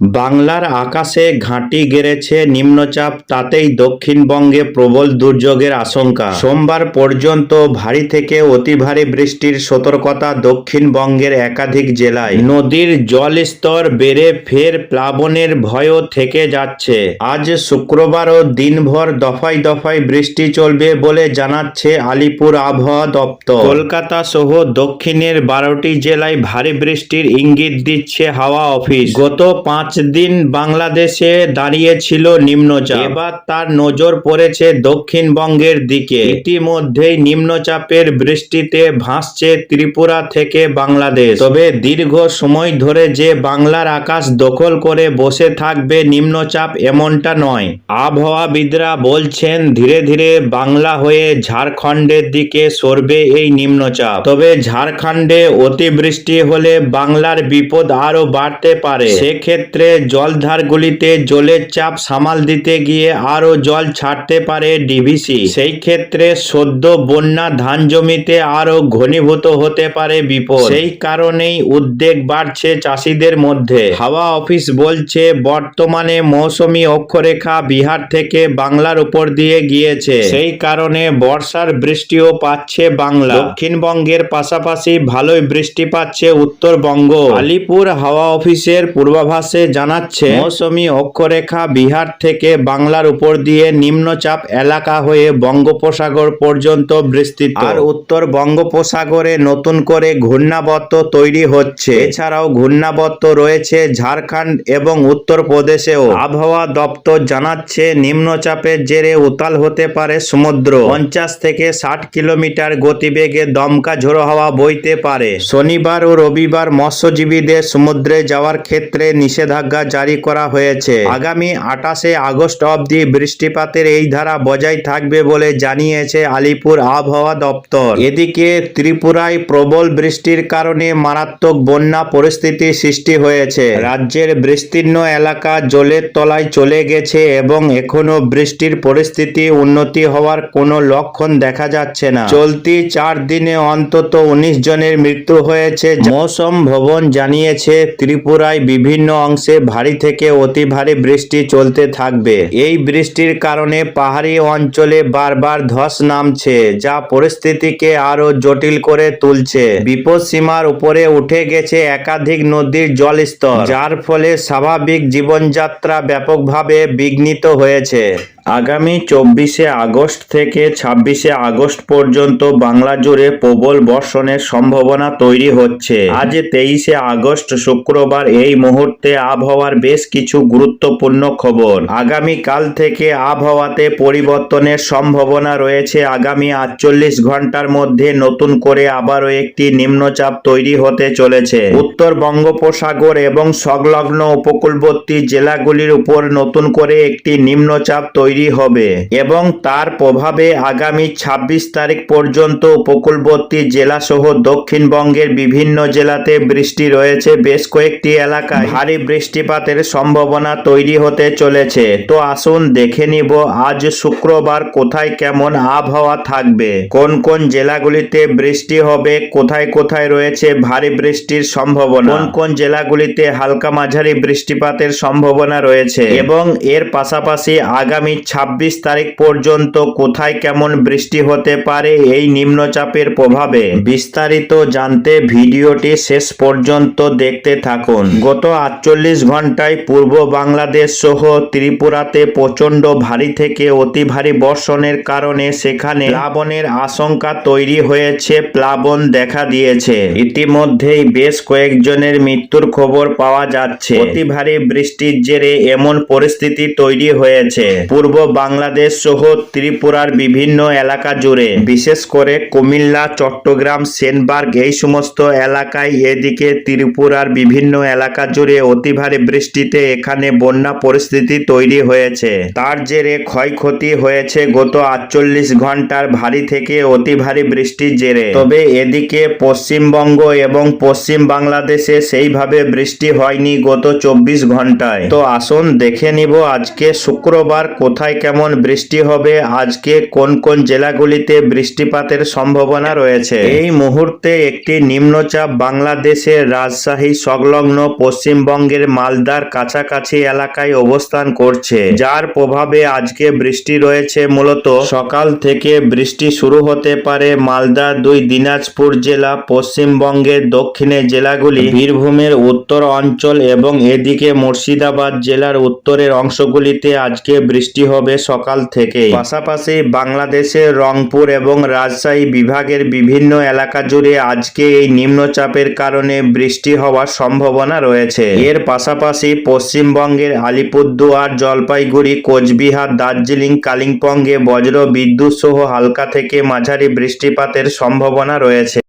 বাংলার আকাশে ঘাঁটি গেড়েছে নিম্নচাপ, তাতেই দক্ষিণবঙ্গে প্রবল দুর্যোগের আশঙ্কা। সোমবার পর্যন্ত ভারী থেকে অতি ভারী বৃষ্টির সতর্কতা দক্ষিণবঙ্গের একাধিক জেলায়। নদীর জলস্তর বেড়ে ফের প্লাবনের ভয়ও থেকে যাচ্ছে। আজ শুক্রবারও দিনভর দফায় দফায় বৃষ্টি চলবে বলে জানাচ্ছে আলিপুর আবহাওয়া দপ্তর। কলকাতা সহ দক্ষিণের বারোটি জেলায় ভারী বৃষ্টির ইঙ্গিত দিচ্ছে হাওয়া অফিস। গত পাঁচ দিন বাংলাদেশে দাঁড়িয়েছিল নিম্নচাপ। এবার তার নজর পড়েছে দক্ষিণবঙ্গের দিকে। ইতিমধ্যেই নিম্নচাপের বৃষ্টিতে ভাসছে ত্রিপুরা থেকে বাংলাদেশ। তবে দীর্ঘ সময় ধরে যে বাংলার আকাশ দখল করে বসে থাকবে নিম্নচাপ এমনটা নয়। আবহাওয়াবিদরা বলছেন, ধীরে ধীরে বাংলা হয়ে ঝাড়খণ্ডের দিকে সরবে এই নিম্নচাপ। তবে ঝাড়খণ্ডে অতিবৃষ্টি হলে বাংলার বিপদ আরও বাড়তে পারে। সেক্ষেত্রে জলধারগুলিতে জলের চাপ সামাল দিতে গিয়ে আরও জল ছাড়তে পারে ডিভিসি সেই ক্ষেত্রে সদ্য বন্যা ধান জমিতে আরও ঘনীভূত হতে পারে বিপদ। সেই কারণেই উদ্বেগ বাড়ছে চাষিদের মধ্যে। হাওয়া অফিস বলছে, বর্তমানে মৌসুমি অক্ষরেখা বিহার থেকে বাংলার উপর দিয়ে গিয়েছে। সেই কারণে বর্ষার বৃষ্টিও পাচ্ছে বাংলা। দক্ষিণবঙ্গের পাশাপাশি ভালোই বৃষ্টি পাচ্ছে উত্তরবঙ্গ। আলিপুর হাওয়া অফিসের পূর্বাভাসে জানাচ্ছে, মৌসুমি অক্ষরেখা বিহার থেকে বাংলার উপর দিয়ে নিম্নচাপ এলাকা হয়ে বঙ্গোপসাগর পর্যন্ত বিস্তৃত। আর উত্তর বঙ্গোপসাগরে নতুন করে ঘূর্ণাবর্ত তৈরি হচ্ছে। এছাড়াও ঘূর্ণাবর্ত রয়েছে ঝাড়খণ্ড এবং উত্তরপ্রদেশেও। আবহাওয়া দপ্তর জানাচ্ছে, নিম্নচাপের জেরে উতাল হতে পারে সমুদ্র। পঞ্চাশ থেকে ষাট কিলোমিটার গতিবেগে দমকা ঝোড়ো হাওয়া বইতে পারে। শনিবার ও রবিবার মৎস্যজীবীদের সমুদ্রে যাওয়ার ক্ষেত্রে নিষেধাজ্ঞা জারি করা হয়েছে। আগামী আঠাশে আগস্ট অবধি বৃষ্টিপাতের এই ধারা বজায় থাকবে বলে জানিয়েছে আলিপুর আবহাওয়া দপ্তর। এদিকে ত্রিপুরায় প্রবল বৃষ্টির কারণে মারাত্মক বন্যা পরিস্থিতি সৃষ্টি হয়েছে। রাজ্যের বিস্তীর্ণ এলাকা জলের তলায় চলে গেছে এবং এখনও বৃষ্টির পরিস্থিতি উন্নতি হওয়ার কোনো লক্ষণ দেখা যাচ্ছে না। চলতি চার দিনে অন্তত উনিশ জনের মৃত্যু হয়েছে। মৌসম ভবন জানিয়েছে, ত্রিপুরায় বিভিন্ন অংশে ভারী থেকে অতি ভারী বৃষ্টি চলতে থাকবে। এই বৃষ্টির কারণে পাহাড়ি অঞ্চলে বারবার ধস নামছে, যা পরিস্থিতিকে আরও জটিল করে তুলছে। বিপদ সীমার উপরে উঠে গেছে একাধিক নদীর জলস্তর, যার ফলে স্বাভাবিক জীবনযাত্রা ব্যাপকভাবে বিঘ্নিত হয়েছে। আগামী চব্বিশে আগস্ট থেকে ছাব্বিশে আগস্ট পর্যন্ত বাংলা জুড়ে প্রবল বর্ষণের সম্ভাবনা তৈরি হচ্ছে। আজ তেইশে আগস্ট শুক্রবার এই মুহূর্তে আবহাওয়ার বেশ কিছু গুরুত্বপূর্ণ খবর। আগামী কাল থেকে আবহাওয়াতে পরিবর্তনের সম্ভাবনা রয়েছে। আগামী আটচল্লিশ ঘণ্টার মধ্যে নতুন করে আবারও একটি নিম্নচাপ তৈরি হতে চলেছে। উত্তর বঙ্গোপসাগর এবং সংলগ্ন উপকূলবর্তী জেলাগুলির উপর নতুন করে একটি নিম্নচাপ তৈরি হবে এবং তার প্রভাবে আগামী ২৬ তারিখ পর্যন্ত উপকূলবর্তী জেলা সহ দক্ষিণবঙ্গের বিভিন্ন জেলাতে বৃষ্টি রয়েছে। বেশ কয়েকটি এলাকায় ভারী বৃষ্টিপাতের সম্ভাবনা তৈরি হতে চলেছে। তো আসুন দেখে নিব, আজ শুক্রবার কোথায় কেমন আবহাওয়া থাকবে? কোন কোন জেলাগুলিতে বৃষ্টি হবে? কোথায় কোথায় রয়েছে ভারী বৃষ্টির সম্ভাবনা? কোন কোন জেলাগুলিতে হালকা মাঝারি বৃষ্টিপাতের সম্ভাবনা রয়েছে? এবং এর পাশাপাশি আগামী ২৬ তারিখ পর্যন্ত কোথায় কেমন বৃষ্টি হতে পারে এই নিম্নচাপের প্রভাবে বিস্তারিত জানতে ভিডিওটি শেষ পর্যন্ত দেখতে থাকুন। গত আটচল্লিশ ঘন্টায় পূর্ব বাংলাদেশ সহ ত্রিপুরাতে প্রচণ্ড ভারী থেকে অতি ভারী বর্ষণের কারণে সেখানে প্লাবনের আশঙ্কা তৈরি হয়েছে, প্লাবন দেখা দিয়েছে। ইতিমধ্যেই বেশ কয়েকজনের মৃত্যুর খবর পাওয়া যাচ্ছে। অতি ভারী বৃষ্টির জেরে এমন পরিস্থিতি তৈরি হয়েছে। পূর্ব বাংলাদেশ সহ ত্রিপুরার বিভিন্ন এলাকা জুড়ে। বিশেষ করে কুমিল্লা, চট্টগ্রাম, সেনবার্গ এই সমস্ত এলাকায় এদিকে ত্রিপুরার বিভিন্ন এলাকা জুড়ে অতি ভারী বৃষ্টিতে এখানে বন্যা পরিস্থিতি তৈরি হয়েছে। তার জেরে ক্ষয়ক্ষতি হয়েছে গত আটচল্লিশ ঘণ্টার ভারী থেকে অতি ভারী বৃষ্টির জেরে। তবে এদিকে পশ্চিমবঙ্গ এবং পশ্চিম বাংলাদেশে সেইভাবে বৃষ্টি হয়নি গত চব্বিশ ঘন্টায়। তো আসুন দেখে নিব আজকে শুক্রবার কোথায় কোথায় কেমন বৃষ্টি হবে, আজকে কোন কোন জেলাগুলিতে বৃষ্টিপাতের সম্ভাবনা রয়েছে? এই মুহূর্তে একটি নিম্নচাপ বাংলাদেশের রাজশাহী, সংলগ্ন পশ্চিমবঙ্গের মালদার কাছাকাছি এলাকায় অবস্থান করছে। যার প্রভাবে আজকে বৃষ্টি রয়েছে মূলত সকাল থেকে বৃষ্টি শুরু হতে পারে মালদা, দুই দিনাজপুর জেলা, পশ্চিমবঙ্গের দক্ষিণে জেলাগুলি, বীরভূমের উত্তর অঞ্চল এবং এদিকে মুর্শিদাবাদ জেলার উত্তরের অংশগুলিতে আজকে বৃষ্টি হবে সকাল থেকে পাশাপাশি বাংলাদেশের রংপুর এবং রাজশাহী বিভাগের বিভিন্ন এলাকা জুড়ে আজকে এই নিম্নচাপের কারণে বৃষ্টি হওয়ার সম্ভাবনা রয়েছে। এর পাশাপাশি পশ্চিমবঙ্গের আলিপুরদুয়ার, জলপাইগুড়ি, কোচবিহার, দার্জিলিং, কালিম্পংয়ে বজ্র বিদ্যুৎ সহ হালকা থেকে মাঝারি বৃষ্টিপাতের সম্ভাবনা রয়েছে।